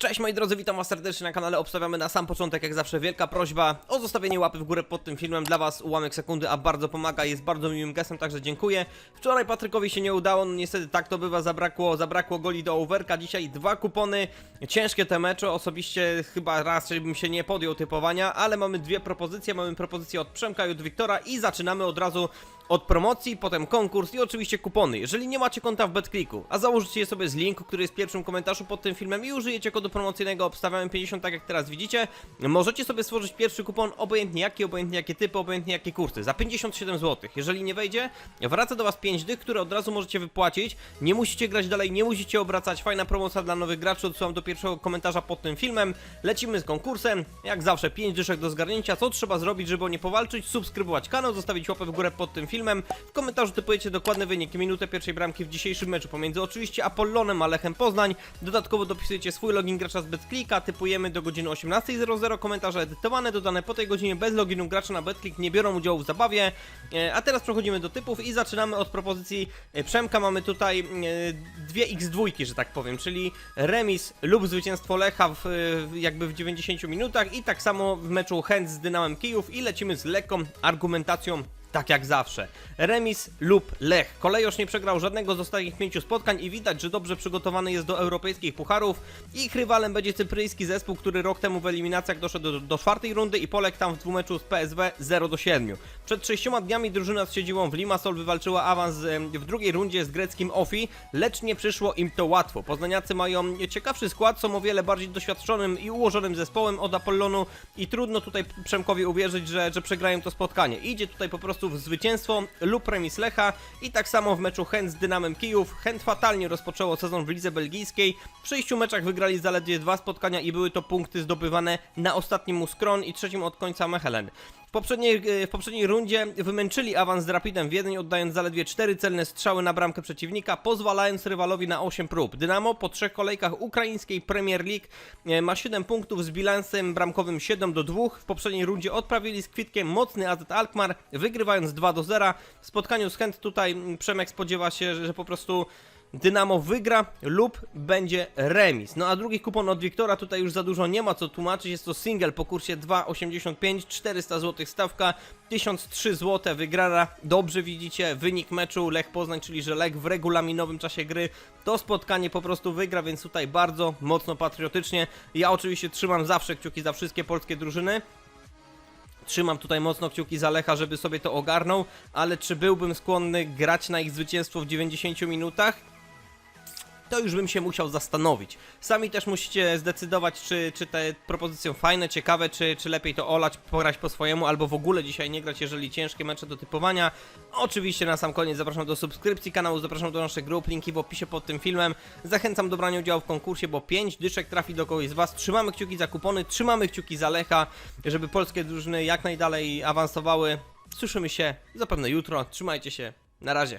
Cześć moi drodzy, witam was serdecznie na kanale. Obstawiamy na sam początek, jak zawsze, wielka prośba o zostawienie łapy w górę pod tym filmem. Dla was ułamek sekundy, a bardzo pomaga, jest bardzo miłym gestem, także dziękuję. Wczoraj Patrykowi się nie udało, no niestety tak to bywa, zabrakło, zabrakło goli do overka. Dzisiaj dwa kupony, ciężkie te mecze, osobiście chyba raz bym się nie podjął typowania, ale mamy dwie propozycje, mamy propozycję od Przemka i od Wiktora i zaczynamy od razu od promocji, potem konkurs i oczywiście kupony. Jeżeli nie macie konta w BetClicku, a założycie je sobie z linku, który jest w pierwszym komentarzu pod tym filmem i użyjecie kodu promocyjnego obstawiamy 50, tak jak teraz widzicie, możecie sobie stworzyć pierwszy kupon, obojętnie jaki, obojętnie jakie typy, obojętnie jakie kursy, za 57 zł. Jeżeli nie wejdzie, wraca do Was 5 dych, które od razu możecie wypłacić. Nie musicie grać dalej, nie musicie obracać. Fajna promocja dla nowych graczy, odsyłam do pierwszego komentarza pod tym filmem. Lecimy z konkursem, jak zawsze 5 dyszek do zgarnięcia. Co trzeba zrobić, żeby o nie powalczyć? Subskrybować kanał, zostawić łapę w górę pod tym filmem. W komentarzu typujecie dokładny wynik, minutę pierwszej bramki w dzisiejszym meczu pomiędzy oczywiście Apollonem a Lechem Poznań. Dodatkowo dopisujecie swój login gracza z BetClicka, typujemy do godziny 18.00, komentarze edytowane, dodane po tej godzinie bez loginu gracza na BetClick nie biorą udziału w zabawie. E, A teraz przechodzimy do typów i zaczynamy od propozycji e, Przemka. Mamy tutaj e, dwie x2, że tak powiem, czyli remis lub zwycięstwo Lecha w, jakby w 90 minutach i tak samo w meczu Chęt z Dynamem Kijów i lecimy z lekką argumentacją tak jak zawsze. Remis lub Lech. Kolejosz nie przegrał żadnego z ostatnich pięciu spotkań i widać, że dobrze przygotowany jest do europejskich pucharów. Ich rywalem będzie cypryjski zespół, który rok temu w eliminacjach doszedł do, do czwartej rundy i poległ tam w dwumeczu z PSW 0 do 7. Przed sześcioma dniami drużyna z siedzibą w Limassol wywalczyła awans w drugiej rundzie z greckim OFI, lecz nie przyszło im to łatwo. Poznaniacy mają ciekawszy skład, są o wiele bardziej doświadczonym i ułożonym zespołem od Apollonu i trudno tutaj Przemkowi uwierzyć, że, że przegrają to spotkanie. Idzie tutaj po prostu w zwycięstwo lub remis Lecha i tak samo w meczu Chęt z Dynamem Kijów. Chęt fatalnie rozpoczęło sezon w lidze belgijskiej. W sześciu meczach wygrali zaledwie dwa spotkania i były to punkty zdobywane na ostatnim Muskron i trzecim od końca Mechelen. W poprzedniej, e, w poprzedniej rundzie wymęczyli awans z Rapidem Wiedeń, oddając zaledwie 4 celne strzały na bramkę przeciwnika, pozwalając rywalowi na 8 prób. Dynamo po trzech kolejkach ukraińskiej Premier League e, ma 7 punktów z bilansem bramkowym 7 do 2. W poprzedniej rundzie odprawili z kwitkiem mocny AZ Alkmaar, wygrywając 2 do 0. W spotkaniu z Chęt tutaj mm, Przemek spodziewa się, że po prostu Dynamo wygra lub będzie remis. No a drugi kupon od Wiktora tutaj już za dużo nie ma co tłumaczyć. Jest to single po kursie 2,85, 400 zł stawka, 1003 zł wygrana. Dobrze widzicie wynik meczu Lech Poznań, czyli że Lech w regulaminowym czasie gry to spotkanie po prostu wygra, więc tutaj bardzo mocno patriotycznie. Ja oczywiście trzymam zawsze kciuki za wszystkie polskie drużyny. Trzymam tutaj mocno kciuki za Lecha, żeby sobie to ogarnął, ale czy byłbym skłonny grać na ich zwycięstwo w 90 minutach? To już bym się musiał zastanowić. Sami też musicie zdecydować, czy, czy te propozycje fajne, ciekawe, czy, czy lepiej to olać, pograć po swojemu, albo w ogóle dzisiaj nie grać, jeżeli ciężkie mecze do typowania. Oczywiście na sam koniec zapraszam do subskrypcji kanału, zapraszam do naszych grup, linki w opisie pod tym filmem. Zachęcam do brania udziału w konkursie, bo 5 dyszek trafi do kogoś z Was. Trzymamy kciuki za kupony, trzymamy kciuki za Lecha, żeby polskie drużyny jak najdalej awansowały. Słyszymy się zapewne jutro. Trzymajcie się. Na razie.